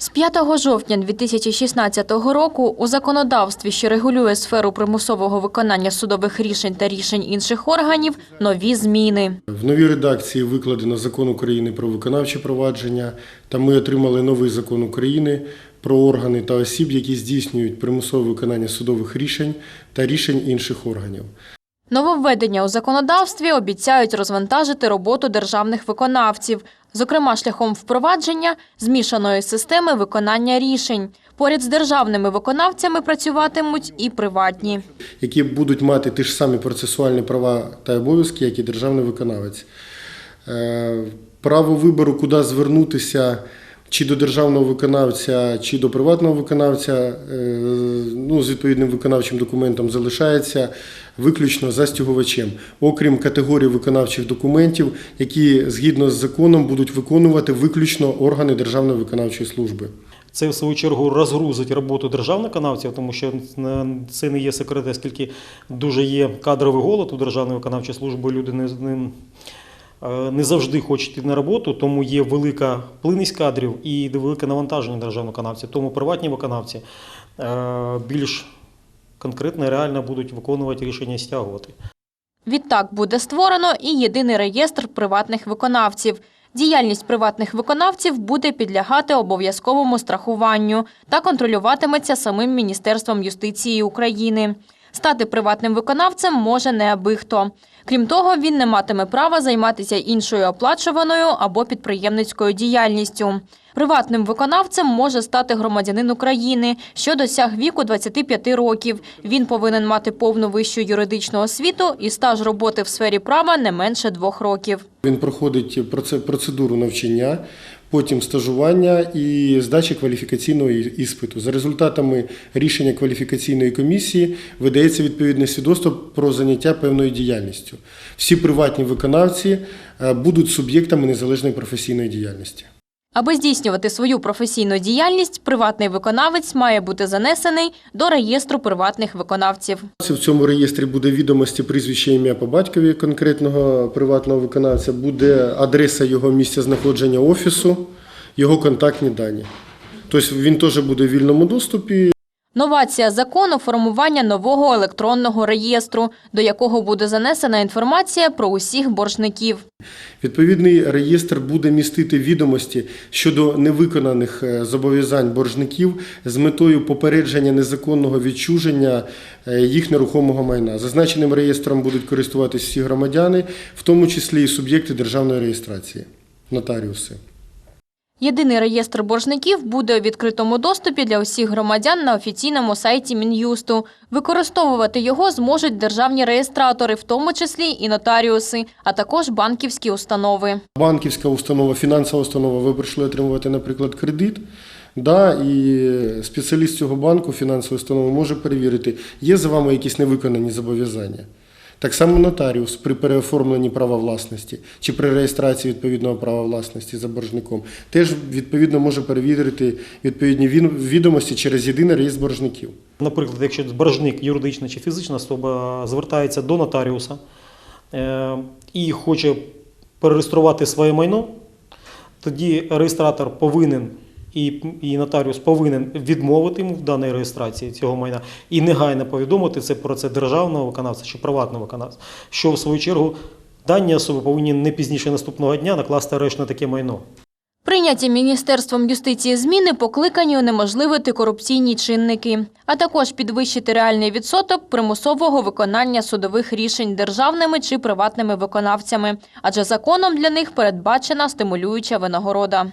З 5 жовтня 2016 року у законодавстві, що регулює сферу примусового виконання судових рішень та рішень інших органів, нові зміни. В новій редакції викладено закон України про виконавче провадження, та ми отримали новий закон України про органи та осіб, які здійснюють примусове виконання судових рішень та рішень інших органів. Нововведення у законодавстві обіцяють розвантажити роботу державних виконавців, зокрема шляхом впровадження змішаної системи виконання рішень. Поряд з державними виконавцями працюватимуть і приватні. які будуть мати ті ж самі процесуальні права та обов'язки, як і державний виконавець. Е, Право вибору, куди звернутися, чи до державного виконавця, чи до приватного виконавця, е, ну, з відповідним виконавчим документом залишається виключно застягувачем, окрім категорії виконавчих документів, які згідно з законом будуть виконувати виключно органи Державної виконавчої служби. Це в свою чергу розгрузить роботу державних виконавців, тому що це не є секрет, оскільки дуже є кадровий голод у державної виконавчої служби. Люди не, не, е, завжди хочуть йти на роботу, тому є велика плинність кадрів і велике навантаження державних виконавців. Тому приватні виконавці е, більш конкретно і реально будуть виконувати рішення стягувати. Відтак буде створено і єдиний реєстр приватних виконавців. Діяльність приватних виконавців буде підлягати обов'язковому страхуванню та контролюватиметься самим Міністерством юстиції України. Стати приватним виконавцем може не аби хто. Крім того, він не матиме права займатися іншою оплачуваною або підприємницькою діяльністю. Приватним виконавцем може стати громадянин України, що досяг віку 25 років. Він повинен мати повну вищу юридичну освіту і стаж роботи в сфері права не менше двох років. Він проходить проце- процедуру навчання, потім стажування і здачі кваліфікаційного іспиту. За результатами рішення кваліфікаційної комісії видається відповідне свідоцтво про заняття певною діяльністю. Всі приватні виконавці е, будуть суб'єктами незалежної професійної діяльності. Аби здійснювати свою професійну діяльність, приватний виконавець має бути занесений до реєстру приватних виконавців. В цьому реєстрі буде відомості прізвище ім'я по батькові конкретного приватного виконавця, буде адреса його місця знаходження офісу, його контактні дані. Тобто він теж буде в вільному доступі. Новація закону – формування нового електронного реєстру, до якого буде занесена інформація про усіх боржників. Відповідний реєстр буде містити відомості щодо невиконаних е, зобов'язань боржників з метою попередження незаконного відчуження е, їх нерухомого майна. Зазначеним реєстром будуть користуватись всі громадяни, в тому числі і суб'єкти державної реєстрації, нотаріуси. Єдиний реєстр боржників буде у відкритому доступі для усіх громадян на офіційному сайті Мін'юсту. Використовувати його зможуть державні реєстратори, в тому числі і нотаріуси, а також банківські установи. Банківська установа, фінансова установа, ви прийшли отримувати, наприклад, кредит. Да, і спеціаліст цього банку, фінансової установи, може перевірити, є за вами якісь невиконані зобов'язання. Так само нотаріус при переоформленні права власності чи при реєстрації відповідного права власності за боржником теж відповідно може перевірити відповідні відомості через єдиний реєстр боржників. Наприклад, якщо боржник, юридична чи фізична особа звертається до нотаріуса е, і хоче перереєструвати своє майно, тоді реєстратор повинен і, і нотаріус повинен відмовити йому в даній реєстрації цього майна і негайно повідомити це про це державного виконавця чи приватного виконавця, що в свою чергу дані особи повинні не пізніше наступного дня накласти арешт на таке майно. Прийняті Міністерством юстиції зміни покликані унеможливити корупційні чинники, а також підвищити реальний відсоток примусового виконання судових рішень державними чи приватними виконавцями, адже законом для них передбачена стимулююча винагорода.